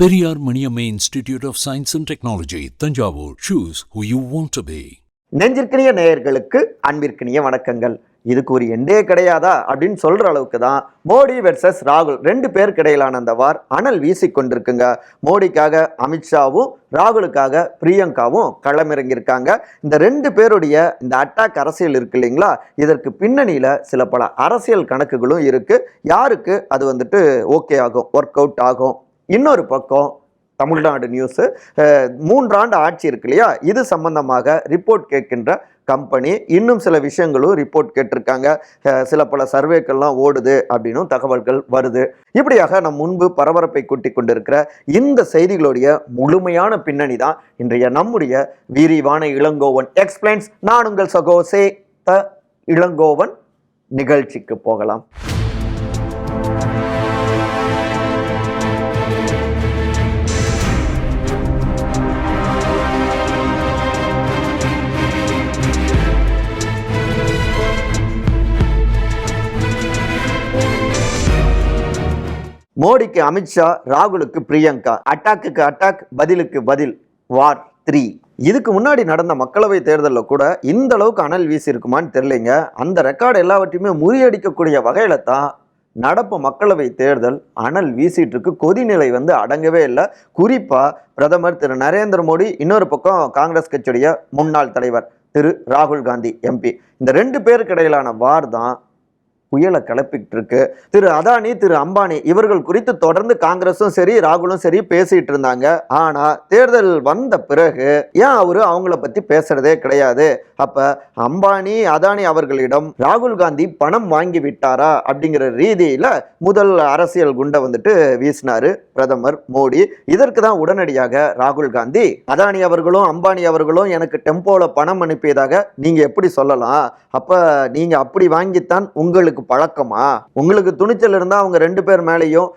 Periyar Maniammai institute of science and technology Thanjavur. Choose who you want to be நெஞ்சிற்கினிய நேயர்களுக்கு அன்பிற்கினிய வணக்கங்கள். இதுக்கு ஒரு எண்டே கிடையாதா அப்படின்னு சொல்ற அளவுக்கு தான் மோடி வெர்சஸ் ராகுல் ரெண்டு பேருக்கு இடையிலான அந்த வார் அனல் வீசிக்கொண்டிருக்குங்க மோடிக்காக அமித்ஷாவும் ராகுலுக்காக பிரியங்காவும் களமிறங்கியிருக்காங்க. இந்த ரெண்டு பேருடைய இந்த அட்டாக் அரசியல் இருக்கு இல்லைங்களா? இதற்கு பின்னணியில் சில பல அரசியல் கணக்குகளும் இருக்கு. யாருக்கு அது வந்துட்டு ஓகே ஆகும் ஒர்க் அவுட் ஆகும் இன்னொரு பக்கம் தமிழ்நாடு நியூஸு மூன்றாண்டு ஆட்சி இருக்கு இல்லையா? இது சம்பந்தமாக ரிப்போர்ட் கேட்கின்ற கம்பெனி இன்னும் சில விஷயங்களும் ரிப்போர்ட் கேட்டிருக்காங்க. சில பல சர்வேக்கள்லாம் ஓடுது அப்படின்னும் தகவல்கள் வருது. இப்படியாக நம் முன்பு பரபரப்பை கூட்டி கொண்டிருக்கிற இந்த செய்திகளுடைய முழுமையான பின்னணி தான் இன்றைய நம்முடைய விரிவான இளங்கோவன் எக்ஸ்பிளைன்ஸ் நான் உங்கள் சகோசே த இளங்கோவன். நிகழ்ச்சிக்கு போகலாம். மோடிக்கு அமித்ஷா ராகுலுக்கு பிரியங்கா. அட்டாக்குக்கு அட்டாக் பதிலுக்கு பதில். வார் த்ரீ இதுக்கு முன்னாடி நடந்த மக்களவை தேர்தலில் கூட இந்த அளவுக்கு அனல் வீசி இருக்குமான்னு தெரியலைங்க. அந்த ரெக்கார்டு எல்லாவற்றையுமே முறியடிக்கக்கூடிய வகையில தான் நடப்பு மக்களவை தேர்தல் அனல் வீசிட்டு இருக்கு கொதிநிலை வந்து அடங்கவே இல்லை. குறிப்பாக பிரதமர் திரு நரேந்திர மோடி இன்னொரு பக்கம் காங்கிரஸ் கட்சியுடைய முன்னாள் தலைவர் திரு ராகுல் காந்தி எம்பி. இந்த ரெண்டு பேருக்கு இடையிலான வார் தான் புயலை கிளப்பிக்கிட்டு இருக்கு திரு அதானி திரு அம்பானி இவர்கள் குறித்து தொடர்ந்து காங்கிரஸும் சரி ராகுலும் சரி பேசிட்டு இருந்தாங்க. ஆனா தேர்தல் வந்த பிறகு ஏன் அவரு அவங்கள பத்தி பேசுறதே கிடையாது? அப்ப அம்பானி அதானி அவர்களிடம் ராகுல் காந்தி பணம் வாங்கி விட்டாரா அப்படிங்கிற ரீதியில முதல் அரசியல் குண்டை வந்துட்டு வீசினாரு பிரதமர் மோடி. இதற்கு தான் உடனடியாக ராகுல் காந்தி அதானி அவர்களும் அம்பானி அவர்களும் எனக்கு டெம்போல பணம் அனுப்பியதாக நீங்க எப்படி சொல்லலாம்? அப்ப நீங்க அப்படி வாங்கித்தான் உங்களுக்கு பழக்கமா? உங்களுக்கு துணிச்சல் இருந்தா அவங்க ரெண்டு பேர் மேலேயும்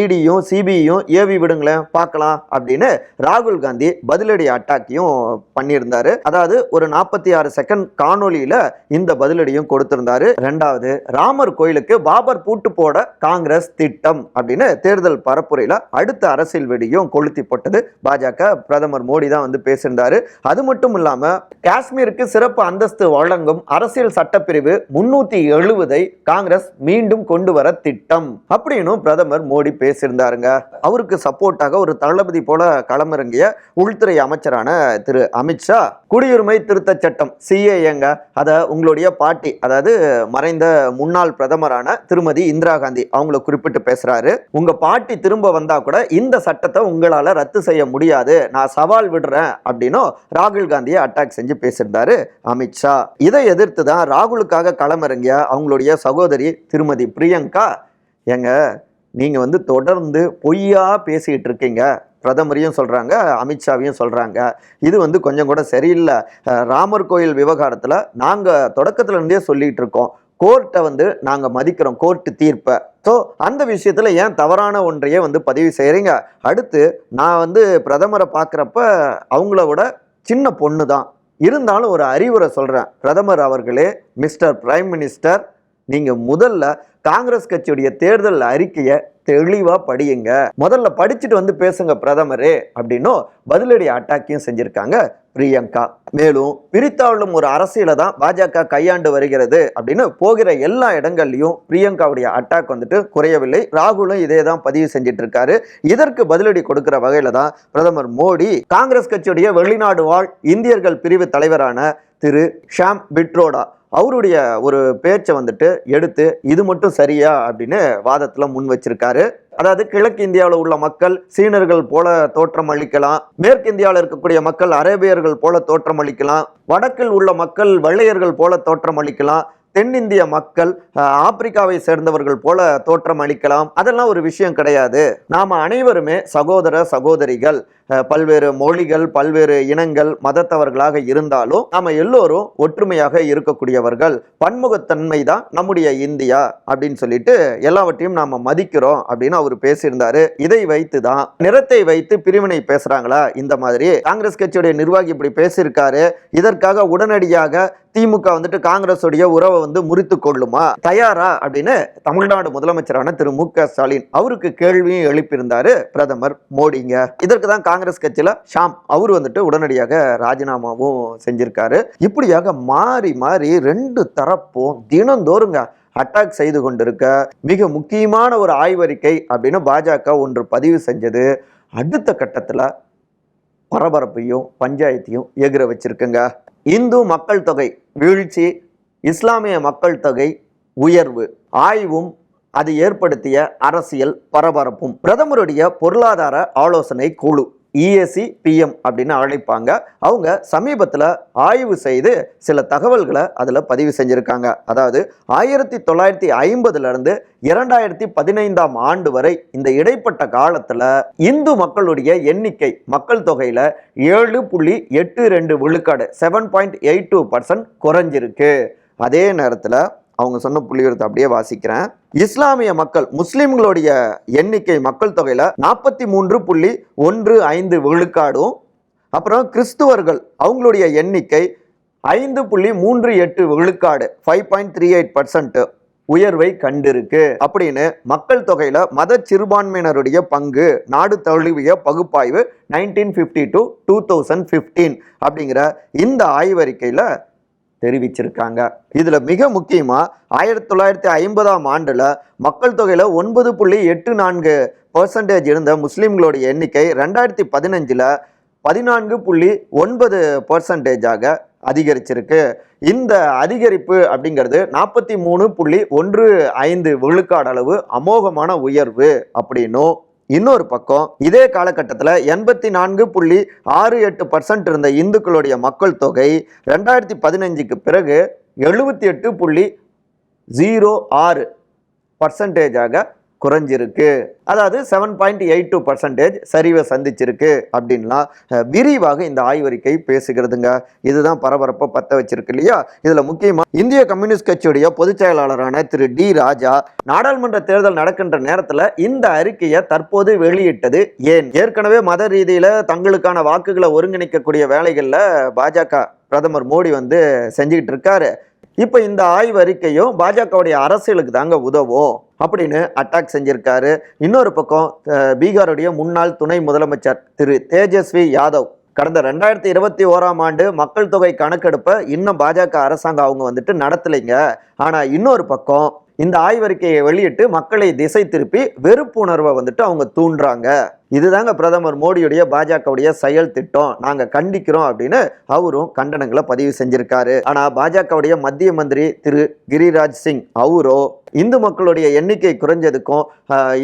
இடியும் சிபியும் ஏவி விடுங்களேன் பார்க்கலாம் அப்படின்னு ராகுல் காந்தி பதிலடி அட்டாக்கையும் பண்ணியிருந்தாரு. அதாவது ஒரு நாற்பத்தி ஆறு செகண்ட் காணொலியில இந்த பதிலடியும் கொடுத்திருந்தாரு. ரெண்டாவது ராமர் கோயிலுக்கு பாபர் பூட்டு போட காங்கிரஸ் திட்டம் அப்படின்னு தேர்தல் பரப்புரையில அடுத்த அரசியல் வெடியும் கொளுத்தி போட்டது பாஜக. பிரதமர் மோடி தான் வந்து பேசியிருந்தாரு. அது மட்டும் இல்லாம காஷ்மீருக்கு சிறப்பு அந்தஸ்து வழங்கும் அரசியல் சட்டப்பிரிவு முன்னூத்தி எழுபதை காங்கிரஸ் மீண்டும் கொண்டு வர திட்டம் அப்படின்னு பிரதமர் மோடி பேசியிருந்தாருங்க. அவருக்கு சப்போர்ட்டாக ஒரு தளபதி போல களமிறங்கிய உள்துறை அமைச்சரான திரு அமித்ஷா குடியுரிமை திருத்த சட்டம் சிஏஏங்க. அதை உங்களுடைய பாட்டி அதாவது மறைந்த முன்னாள் பிரதமரான திருமதி இந்திரா காந்தி அவங்கள குறிப்பிட்டு பேசுறாரு. உங்க பாட்டி திரும்ப வந்தா கூட இந்த சட்டத்தை உங்களால ரத்து செய்ய முடியாது. நான் சவால் விடுறேன் அப்படின்னும் ராகுல் காந்தியை அட்டாக் செஞ்சு பேசியிருந்தாரு அமித்ஷா இதை எதிர்த்து தான் ராகுலுக்காக களமிறங்கிய அவங்களுடைய சகோ சகோதரி திருமதி பிரியங்கா ஏங்க நீங்கள் வந்து தொடர்ந்து பொய்யா பேசிகிட்டு இருக்கீங்க. பிரதமரையும் சொல்கிறாங்க அமித்ஷாவையும் சொல்கிறாங்க இது வந்து கொஞ்சம் கூட சரியில்லை. ராமர் கோயில் விவகாரத்தில் நாங்கள் தொடக்கத்துலேருந்தே சொல்லிகிட்டு இருக்கோம். கோர்ட்டை வந்து நாங்கள் மதிக்கிறோம் கோர்ட்டு தீர்ப்பை. ஸோ அந்த விஷயத்தில் ஏன் தவறான ஒன்றையே வந்து பதிவு செய்கிறீங்க அடுத்து நான் வந்து பிரதமரை பார்க்குறப்ப அவங்கள விட சின்ன பொண்ணு தான் இருந்தாலும் ஒரு அறிவுரை சொல்கிறேன் பிரதமர் அவர்களே மிஸ்டர் பிரைம் மினிஸ்டர் நீங்கள் முதல்ல காங்கிரஸ் கட்சியுடைய தேர்தல் அறிக்கையை தெளிவாக படியுங்க. முதல்ல படிச்சுட்டு வந்து பேசுங்க பிரதமரே அப்படின்னும் பதிலடி அட்டாக்கையும் செஞ்சுருக்காங்க பிரியங்கா. மேலும் பிரித்தாளும் ஒரு அரசியலை தான் பாஜக கையாண்டு வருகிறது அப்படின்னு போகிற எல்லா இடங்கள்லையும் பிரியங்காவுடைய அட்டாக் வந்துட்டு குறையவில்லை. ராகுலும் இதே தான் பதிவு செஞ்சிட்டு இருக்காரு இதற்கு பதிலடி கொடுக்கிற வகையில தான் பிரதமர் மோடி காங்கிரஸ் கட்சியுடைய வெளிநாடு வாழ் இந்தியர்கள் பிரிவு தலைவரான திரு ஷாம் பிட்ரோடா அவருடைய ஒரு பேச்சை வந்துட்டு எடுத்து இது மட்டும் சரியா? அப்படின்னு வாதத்துல முன் வச்சிருக்காரு. அதாவது கிழக்கு இந்தியாவில் உள்ள மக்கள் சீனர்கள் போல தோற்றம் அளிக்கலாம். மேற்கு இந்தியாவில் இருக்கக்கூடிய மக்கள் அரேபியர்கள் போல தோற்றம் அளிக்கலாம். வடக்கில் உள்ள மக்கள் வெள்ளையர்கள் போல தோற்றம் அளிக்கலாம். தென்னிந்திய மக்கள் ஆப்பிரிக்காவை சேர்ந்தவர்கள் போல தோற்றம் அளிக்கலாம். அதெல்லாம் ஒரு விஷயம் கிடையாது. நாம் அனைவருமே சகோதர சகோதரிகள் பல்வேறு மொழிகள் பல்வேறு இனங்கள் மதத்தவர்களாக இருந்தாலும் நாம் எல்லோரும் ஒற்றுமையாக இருக்கக்கூடியவர்கள். பன்முகத்தன்மை தான் நம்முடைய இந்தியா அப்படின்னு சொல்லிட்டு எல்லாவற்றையும் நாம் மதிக்கிறோம் அப்படின்னு அவர் பேசியிருந்தாரு. இதை வைத்து தான் நிறத்தை வைத்து பிரிவினை பேசுறாங்களா? இந்த மாதிரி காங்கிரஸ் கட்சியுடைய நிர்வாகி இப்படி பேசியிருக்காரு. இதற்காக உடனடியாக திமுக வந்துட்டு காங்கிரஸுடைய உறவை வந்து முறித்து கொள்ளுமா? தயாரா? அப்படின்னு தமிழ்நாடு முதலமைச்சரான திரு. மு. க. ஸ்டாலின் அவருக்கு கேள்வியும் எழுப்பியிருந்தாரு பிரதமர் மோடிங்க. இதற்கு தான் காங்கிரஸ் கட்சியில ஷாம் அவர் வந்துட்டு உடனடியாக ராஜினாமாவும் செஞ்சிருக்காரு. இப்படியாக மாறி மாறி ரெண்டு தரப்பும் தினந்தோறுங்க அட்டாக் செய்து கொண்டிருக்க மிக முக்கியமான ஒரு ஆய்வறிக்கை அப்படின்னு பாஜக ஒன்று பதிவு செஞ்சது. அடுத்த கட்டத்தில் பரபரப்பையும் பஞ்சாயத்தையும் எகிர வச்சிருக்குங்க. இந்து மக்கள் தொகை வீழ்ச்சி இஸ்லாமிய மக்கள் தொகை உயர்வு ஆய்வும் அது ஏற்படுத்திய அரசியல் பரபரப்பும். பிரதமருடைய பொருளாதார ஆலோசனை குழு. இஎஸ்சி பிஎம் அப்படின்னு அழைப்பாங்க. அவங்க சமீபத்தில் ஆய்வு செய்து சில தகவல்களை அதில் பதிவு செஞ்சுருக்காங்க. அதாவது ஆயிரத்தி தொள்ளாயிரத்தி ஐம்பதுலேருந்து இரண்டாயிரத்தி பதினைந்தாம் ஆண்டு வரை இந்த இடைப்பட்ட காலத்தில் இந்து மக்களுடைய எண்ணிக்கை மக்கள் தொகையில் ஏழு புள்ளி எட்டு ரெண்டு விழுக்காடு seven point eight two percent குறைஞ்சிருக்கு. அதே நேரத்தில் அவங்க சொன்ன புள்ளிவிவரத்தை அப்படியே வாசிக்கிறேன். இஸ்லாமிய மக்கள் முஸ்லிம்களுடைய எண்ணிக்கை மக்கள் தொகையில் நாற்பத்தி மூன்று புள்ளி ஒன்று ஐந்து விழுக்காடும். அப்புறம் கிறிஸ்துவர்கள் அவங்களுடைய எண்ணிக்கை ஐந்து புள்ளி மூன்று எட்டு விழுக்காடு. Five point three eight percent உயர்வை கண்டிருக்கு. அப்படின்னு மக்கள் தொகையில மத சிறுபான்மையினருடைய பங்கு நாடு தழுவிய பகுப்பாய்வு nineteen fifty to two thousand fifteen அப்படிங்கிற இந்த ஆய்வறிக்கையில் தெரிவிச்சிருக்காங்க. இதுல மிக முக்கியமா ஆயிரத்தி தொள்ளாயிரத்தி ஐம்பதாம் ஆண்டுல மக்கள் தொகையில ஒன்பது புள்ளி எட்டு நான்கு பர்சன்டேஜ் இருந்த முஸ்லிம்களுடைய எண்ணிக்கை ரெண்டாயிரத்தி பதினஞ்சுல பதினான்கு புள்ளி ஒன்பது பர்சன்டேஜாக அதிகரிச்சிருக்கு. இந்த அதிகரிப்பு அப்படிங்கிறது நாற்பத்தி மூணு புள்ளி ஒன்று ஐந்து விழுக்காடு அளவு அமோகமான உயர்வு அப்படின்னும் இன்னொரு பக்கம் இதே காலகட்டத்தில் எண்பத்தி நான்கு புள்ளி ஆறு எட்டு பர்சன்ட் இருந்த இந்துக்களுடைய மக்கள் தொகை ரெண்டாயிரத்தி பதினஞ்சுக்கு பிறகு எழுபத்தி எட்டு புள்ளி ஜீரோ ஆறு பர்சன்டேஜாக குறைஞ்சிருக்கு. அதாவது seven point eight two percentage சரிவை சந்திச்சிருக்கு அப்படின்லாம் விரிவாக இந்த ஆய்வறிக்கை பேசுகிறதுங்க. இதுதான் பரபரப்பை பற்ற வச்சிருக்கு இல்லையா? இதில் முக்கியமாக இந்திய கம்யூனிஸ்ட் கட்சியுடைய பொதுச் செயலாளரான திரு டி ராஜா நாடாளுமன்ற தேர்தல் நடக்கின்ற நேரத்தில் இந்த அறிக்கையை தற்போது வெளியிட்டது ஏன்? ஏற்கனவே மத ரீதியில் தங்களுக்கான வாக்குகளை ஒருங்கிணைக்கக்கூடிய வேலைகளில் பாஜக பிரதமர் மோடி வந்து செஞ்சுக்கிட்டு இருக்காரு. இப்போ இந்த ஆய்வறிக்கையும் பாஜகவுடைய அரசியலுக்கு தாங்க உதவும் அப்படின்னு அட்டாக் செஞ்சிருக்காரு. இன்னொரு பக்கம் பீகாருடைய முன்னாள் துணை முதலமைச்சர் திரு தேஜஸ்வி யாதவ் கடந்த ரெண்டாயிரத்தி இருபத்தி ஓராம் ஆண்டு மக்கள் தொகை கணக்கெடுப்பை இன்னும் பாஜக அரசாங்கம் அவங்க வந்துட்டு நடத்தலைங்க. ஆனால் இன்னொரு பக்கம் இந்த ஆய்வறிக்கையை வெளியிட்டு மக்களை திசை திருப்பி வெறுப்புணர்வை வந்துட்டு அவங்க தூண்டுறாங்க. இதுதாங்க பிரதமர் மோடியுடைய பாஜகவுடைய செயல் திட்டம். நாங்க கண்டிக்கிறோம் அப்படின்னு அவரும் கண்டனங்களை பதிவு செஞ்சிருக்காரு. ஆனா பாஜகவுடைய மத்திய மந்திரி திரு கிரிராஜ் சிங் அவரோ இந்து மக்களுடைய எண்ணிக்கை குறைஞ்சதுக்கும்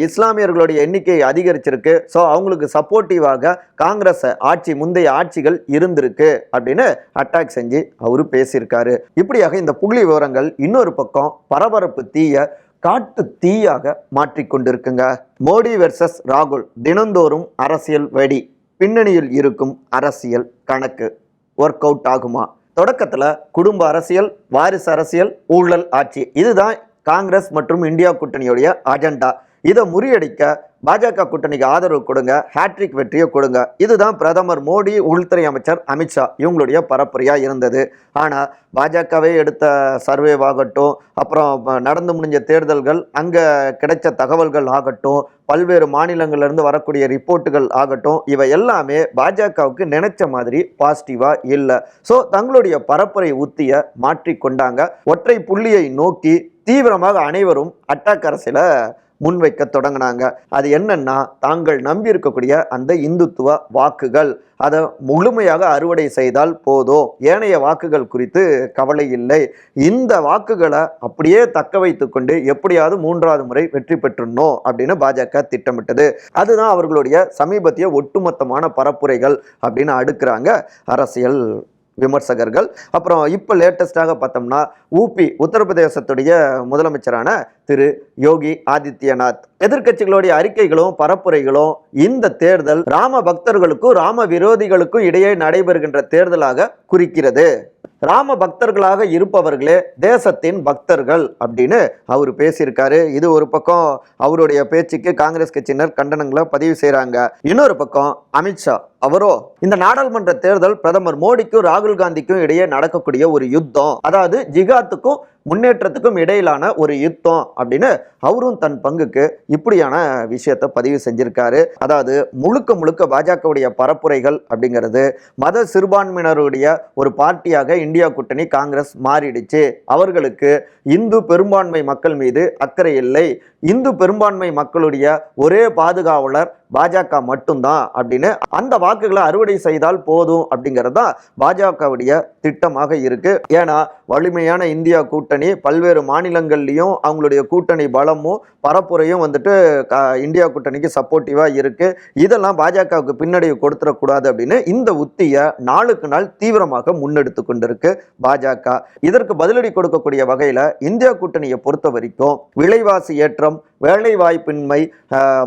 இஸ்லாமியர்களுடைய எண்ணிக்கை அதிகரிச்சிருக்கு. ஸோ அவங்களுக்கு சப்போர்ட்டிவாக காங்கிரஸ் ஆட்சி முந்தைய ஆட்சிகள் இருந்திருக்கு அப்படின்னு அட்டாக் செஞ்சு அவரு பேசியிருக்காரு. இப்படியாக இந்த புள்ளி விவரங்கள் இன்னொரு பக்கம் பரபரப்பு தீய காட்டு தீயாக மாற்றிக்கொண்டிருக்குங்க மோடி வெர்சஸ் ராகுல் தினந்தோறும் அரசியல் வெடி பின்னணியில் இருக்கும் அரசியல் கணக்கு ஒர்க் அவுட் ஆகுமா? தொடக்கத்தில் குடும்ப அரசியல் வாரிசு அரசியல் ஊழல் ஆட்சி இதுதான் காங்கிரஸ் மற்றும் இந்தியா கூட்டணியுடைய அஜெண்டா இதை முறியடிக்க பாஜக கூட்டணிக்கு ஆதரவு கொடுங்க ஹேட்ரிக் வெற்றியை கொடுங்க. இதுதான் பிரதமர் மோடி உள்துறை அமைச்சர் அமித்ஷா இவங்களுடைய பரப்புரையாக இருந்தது. ஆனால் பாஜகவே எடுத்த சர்வே ஆகட்டும் அப்புறம் நடந்து முடிஞ்ச தேர்தல்கள் அங்கே கிடைச்ச தகவல்கள் ஆகட்டும் பல்வேறு மாநிலங்கள்ல இருந்து வரக்கூடிய ரிப்போர்ட்டுகள் ஆகட்டும் இவை எல்லாமே பாஜகவுக்கு நினைச்ச மாதிரி பாசிட்டிவாக இல்லை. ஸோ தங்களுடைய பரப்புரை உத்தியை மாற்றி கொண்டாங்க ஒற்றை புள்ளியை நோக்கி தீவிரமாக அனைவரும் அட்டாக் அரசியல முன்வைக்க தொடங்கினாங்க. அது என்னன்னா தாங்கள் நம்பியிருக்கக்கூடிய அந்த இந்துத்துவ வாக்குகள். அதை முழுமையாக அறுவடை செய்தால் போதும். ஏனைய வாக்குகள் குறித்து கவலை இல்லை. இந்த வாக்குகளை அப்படியே தக்க வைத்துக்கொண்டு எப்படியாவது மூன்றாவது முறை வெற்றி பெற்றுணும் அப்படின்னு பாஜக திட்டமிட்டது. அதுதான் அவர்களுடைய சமீபத்திய ஒட்டுமொத்தமான பரப்புரைகள் அப்படின்னு அடுக்கிறாங்க அரசியல் விமர்சகர்கள். அப்புறம் இப்போ லேட்டஸ்டாக பார்த்தோம்னா ஊபி உத்தரப்பிரதேசத்துடைய முதலமைச்சரான திரு யோகி ஆதித்யநாத். எதிர்க்கட்சிகளுடைய அறிக்கைகளும் பரப்புரைகளும் இந்த தேர்தல் ராம பக்தர்களுக்கும் ராம விரோதிகளுக்கும் இடையே நடைபெறுகின்ற தேர்தலாக குறிக்கிறது. ராம பக்தர்களாக இருப்பவர்களே தேசத்தின் பக்தர்கள் அப்படின்னு அவர் பேசியிருக்காரு. இது ஒரு பக்கம் அவருடைய பேச்சுக்கு காங்கிரஸ் கட்சியினர் கண்டனங்களை பதிவு செய்கிறாங்க இன்னொரு பக்கம் அமித்ஷா அவரோ இந்த நாடாளுமன்ற தேர்தல் பிரதமர் மோடிக்கும் ராகுல் காந்திக்கும் இடையே நடக்கக்கூடிய ஒரு யுத்தம் அதாவது ஜிகாத்துக்கும் முன்னேற்றத்துக்கும் இடையிலான ஒரு யுத்தம் அப்படின்னு அவரும் தன் பங்குக்கு இப்படியான விஷயத்தை பதிவு செஞ்சிருக்காரு. அதாவது முழுக்க முழுக்க பாஜகவுடைய பரப்புரைகள் அப்படிங்கிறது மத சிறுபான்மையினருடைய ஒரு பார்ட்டியாக இந்தியா கூட்டணி காங்கிரஸ் மாறிடுச்சு. அவர்களுக்கு இந்து பெரும்பான்மை மக்கள் மீது அக்கறை இல்லை. இந்து பெரும்பான்மை மக்களுடைய ஒரே பாதுகாவலர் பாஜக மட்டும்தான் அப்படின்னு அந்த வாக்குகளை அறுவடை செய்தால் போதும் அப்படிங்கிறது தான் பாஜகவுடைய திட்டமாக இருக்கு. ஏன்னா வலிமையான இந்தியா கூட்டணி பல்வேறு மாநிலங்கள்லையும் அவங்களுடைய கூட்டணி பலமும் பரப்புரையும் வந்துட்டு இந்தியா கூட்டணிக்கு சப்போர்ட்டிவாக இருக்கு. இதெல்லாம் பாஜகவுக்கு பின்னடைவு கொடுத்துடக்கூடாது அப்படின்னு இந்த உத்தியை நாளுக்கு நாள் தீவிரமாக முன்னெடுத்து கொண்டிருக்கு பாஜக. இதற்கு பதிலடி கொடுக்கக்கூடிய வகையில் இந்தியா கூட்டணியை பொறுத்த வரைக்கும் விலைவாசி ஏற்றம் வேலை வாய்ப்பின்மை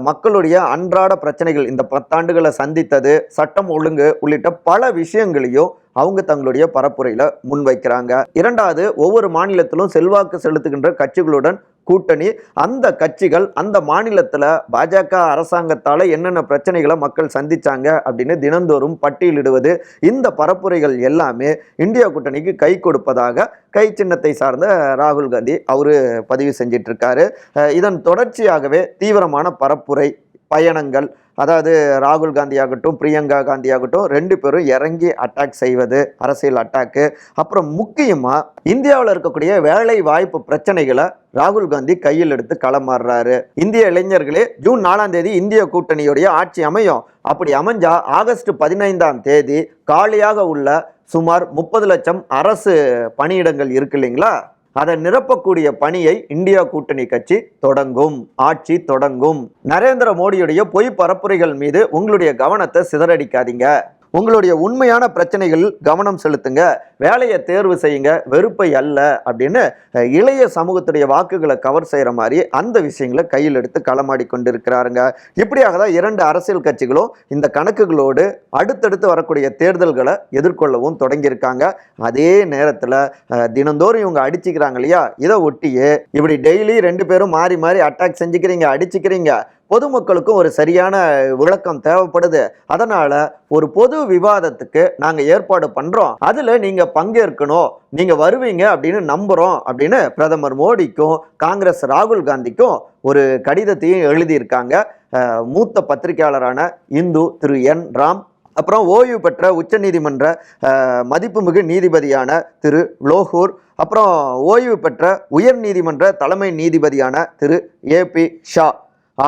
மக்களுடைய அன்றாட பிரச்சனைகள் இந்த பத்தாண்டுகளை சந்தித்தது சட்டம் ஒழுங்கு உள்ளிட்ட பல விஷயங்களையும் அவங்க தங்களுடைய பரப்புரையில முன்வைக்கிறாங்க. இரண்டாவது ஒவ்வொரு மாநிலத்திலும் செல்வாக்கு செலுத்துகின்ற கட்சிகளுடன் கூட்டணி. அந்த கட்சிகள் அந்த மாநிலத்தில் பாஜக அரசாங்கத்தால் என்னென்ன பிரச்சனைகளை மக்கள் சந்திச்சாங்க அப்படின்னு தினந்தோறும் பட்டியலிடுவது. இந்த பரப்புரைகள் எல்லாமே இந்தியா கூட்டணிக்கு கை கொடுப்பதாக கை சின்னத்தை சார்ந்த ராகுல் காந்தி அவரு பதிவு செஞ்சிட்ருக்காரு. இதன் தொடர்ச்சியாகவே தீவிரமான பரப்புரை பயணங்கள் அதாவது ராகுல் காந்தி ஆகட்டும் பிரியங்கா காந்தி ஆகட்டும் ரெண்டு பேரும் இறங்கி அட்டாக் செய்வது அரசியல் அட்டாக்கு அப்புறம் முக்கியமாக இந்தியாவில் இருக்கக்கூடிய வேலை வாய்ப்பு பிரச்சனைகளை ராகுல் காந்தி கையில் எடுத்து களமாறுறாரு. இந்திய இளைஞர்களே ஜூன் நாலாம் தேதி இந்திய கூட்டணியுடைய ஆட்சி அமையும். அப்படி அமைஞ்சா ஆகஸ்ட் பதினைந்தாம் தேதி காலியாக உள்ள சுமார் முப்பது லட்சம் அரசு பணியிடங்கள் இருக்கு இல்லைங்களா? அதை நிரப்பக்கூடிய பணியை இந்தியா கூட்டணி கட்சி தொடங்கும் ஆட்சி தொடங்கும். நரேந்திர மோடியுடைய பொய் பரப்புரைகள் மீது உங்களுடைய கவனத்தை சிதறடிக்காதீங்க. உங்களுடைய உண்மையான பிரச்சனைகள் கவனம் செலுத்துங்க. வேலையை தேர்வு செய்யுங்க. வெறுப்பை அல்ல அப்படின்னு இளைய சமூகத்துடைய வாக்குகளை கவர் செய்கிற மாதிரி அந்த விஷயங்களை கையில் எடுத்து களமாடி கொண்டிருக்கிறாருங்க. இப்படியாக தான் இரண்டு அரசியல் கட்சிகளும் இந்த கணக்குகளோடு அடுத்தடுத்து வரக்கூடிய தேர்தல்களை எதிர்கொள்ளவும் தொடங்கியிருக்காங்க. அதே நேரத்தில் தினந்தோறும் இவங்க அடிச்சுக்கிறாங்க இல்லையா? இதை ஒட்டியே இப்படி டெய்லி ரெண்டு பேரும் மாறி மாறி அட்டாக் செஞ்சுக்கிறீங்க அடிச்சுக்கிறீங்க. பொதுமக்களுக்கும் ஒரு சரியான விளக்கம் தேவைப்படுது. அதனால ஒரு பொது விவாதத்துக்கு நாங்கள் ஏற்பாடு பண்றோம். அதுல நீங்க பங்கேற்கணும். நீங்க வருவீங்க அப்படின்னு நம்புறோம் அப்படின்னு பிரதமர் மோடிக்கும் காங்கிரஸ் ராகுல் காந்திக்கும் ஒரு கடிதத்தையும் எழுதியிருக்காங்க. மூத்த பத்திரிகையாளரான இந்து திரு என் ராம். அப்புறம் ஓய்வு பெற்ற உச்சநீதிமன்ற மதிப்புமிகு நீதிபதியான திரு லோகூர். அப்புறம் ஓய்வு பெற்ற உயர் நீதிமன்ற தலைமை நீதிபதியான திரு ஏபி ஷா.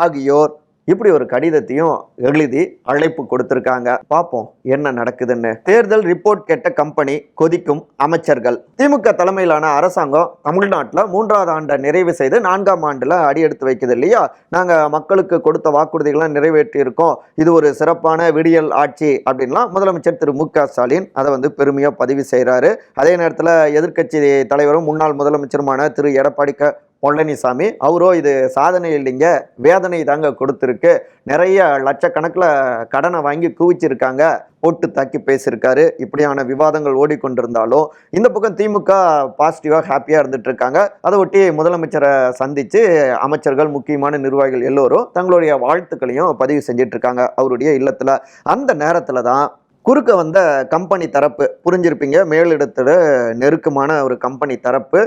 ஆகியோர் இப்படி ஒரு கடிதத்தையும் எழுதி அழைப்பு கொடுத்திருக்காங்க. பார்ப்போம் என்ன நடக்குதுன்னு. தேர்தல் ரிப்போர்ட் கேட்ட கம்பெனி கொதிக்கும் அமைச்சர்கள். திமுக தலைமையிலான அரசாங்கம் தமிழ்நாட்டில் மூன்றாவது ஆண்டை நிறைவு செய்து நான்காம் ஆண்டுல அடியெடுத்து வைக்குது இல்லையா? நாங்கள் மக்களுக்கு கொடுத்த வாக்குறுதிகளை நிறைவேற்றியிருக்கோம். இது ஒரு சிறப்பான விடியல் ஆட்சி அப்படின்லாம் முதலமைச்சர் திரு மு க ஸ்டாலின் அதை வந்து பெருமையாக பதிவு செய்கிறாரு அதே நேரத்தில் எதிர்க்கட்சி தலைவரும் முன்னாள் முதலமைச்சருமான திரு எடப்பாடி க பழனிசாமி அவரோ இது சாதனை இல்லைங்க வேதனை தாங்க கொடுத்துருக்கு. நிறைய லட்சக்கணக்கில் கடனை வாங்கி குவிச்சிருக்காங்க போட்டு தாக்கி பேசியிருக்காரு. இப்படியான விவாதங்கள் ஓடிக்கொண்டிருந்தாலும் இந்த பக்கம் திமுக பாசிட்டிவாக ஹாப்பியாக இருந்துட்டு இருக்காங்க அதை ஒட்டி முதலமைச்சரை சந்தித்து அமைச்சர்கள் முக்கியமான நிர்வாகிகள் எல்லோரும் தங்களுடைய வாழ்த்துக்களையும் பதிவு செஞ்சிட்ருக்காங்க அவருடைய இல்லத்தில். அந்த நேரத்தில் தான் குறுக்க வந்த கம்பெனி தரப்பு புரிஞ்சிருப்பீங்க மேலிடத்துல நெருக்கமான ஒரு கம்பெனி தரப்பு.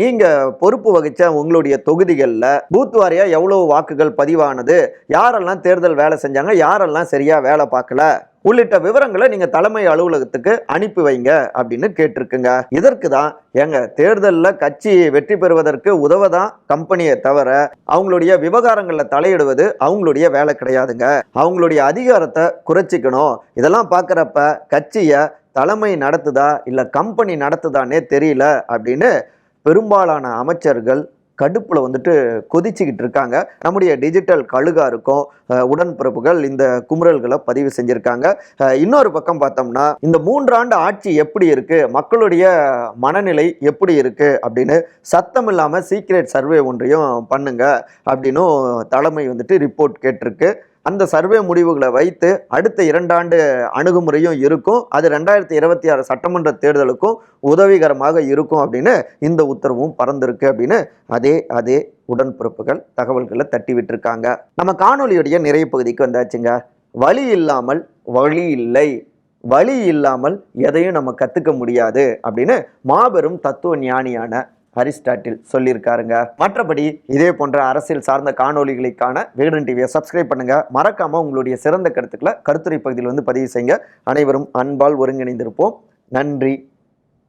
நீங்கள் நீங்க பொறுப்பு வகிச்ச உங்களுடைய தொகுதிகளில் பூத் வாரியா எவ்வளவு வாக்குகள் பதிவானது? யாரெல்லாம் தேர்தல் வேலை செஞ்சாங்க? யாரெல்லாம் சரியா வேலை பார்க்கல? உள்ளிட்ட விவரங்களை நீங்க தலைமை அலுவலகத்துக்கு அனுப்பி வைங்க அப்படின்னு கேட்டிருக்குங்க. இதற்கு தான் எங்க தேர்தலில் கட்சி வெற்றி பெறுவதற்கு உதவதான் கம்பெனியை தவிர அவங்களுடைய விவகாரங்களில் தலையிடுவது அவங்களுடைய வேலை கிடையாதுங்க. அவங்களுடைய அதிகாரத்தை குறைச்சிக்கணும். இதெல்லாம் பார்க்குறப்ப கட்சியை தலைமை நடத்துதா இல்லை கம்பெனி நடத்துதானே தெரியல அப்படின்னு பெரும்பாலான அமைச்சர்கள் கடுப்பில் வந்துட்டு கொதிச்சுக்கிட்டு இருக்காங்க. நம்முடைய டிஜிட்டல் கழுகா இருக்கும் உடன்பிறப்புகள் இந்த குமுறல்களை பதிவு செஞ்சுருக்காங்க. இன்னொரு பக்கம் பார்த்தோம்னா இந்த மூன்றாண்டு ஆட்சி எப்படி இருக்குது மக்களுடைய மனநிலை எப்படி இருக்குது அப்படின்னு சத்தம் இல்லாமல் சீக்ரெட் சர்வே ஒன்றையும் பண்ணுங்க. அப்படின்னும் தலைமை வந்துட்டு ரிப்போர்ட் கேட்டிருக்கு. அந்த சர்வே முடிவுகளை வைத்து அடுத்த இரண்டாண்டு அணுகுமுறையும் இருக்கும். அது ரெண்டாயிரத்தி இருபத்தி ஆறு சட்டமன்ற தேர்தலுக்கும் உதவிகரமாக இருக்கும் அப்படின்னு இந்த உத்தரவும் பறந்திருக்கு அப்படின்னு அதே அதே உடன்பிறப்புகள் தகவல்களை தட்டி விட்டுருக்காங்க நம்ம காணொலியுடைய நிறைய பகுதிக்கு வந்தாச்சுங்க. வழி இல்லாமல் வழி இல்லை. வழி இல்லாமல் எதையும் நம்ம கற்றுக்க முடியாது அப்படின்னு மாபெரும் தத்துவ ஞானியான அரிஸ்டாட்டில் சொல்லியிருக்காருங்க மற்றபடி இதே போன்ற அரசியல் சார்ந்த காணொலிகளுக்கான விகடன் டிவியை சப்ஸ்கிரைப் பண்ணுங்க மறக்காம உங்களுடைய சிறந்த கருத்துக்களை கருத்துரை பகுதியில் வந்து பதிவு செய்யுங்க அனைவரும் அன்பால் ஒருங்கிணைந்திருப்போம் நன்றி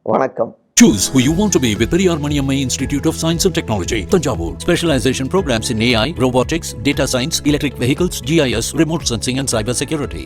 வணக்கம் Choose who you want to be with Periyar Maniamma Institute of Science and Technology, Tanjavur. Specialization programs in AI, robotics, data science, electric vehicles, GIS, remote sensing and cyber security.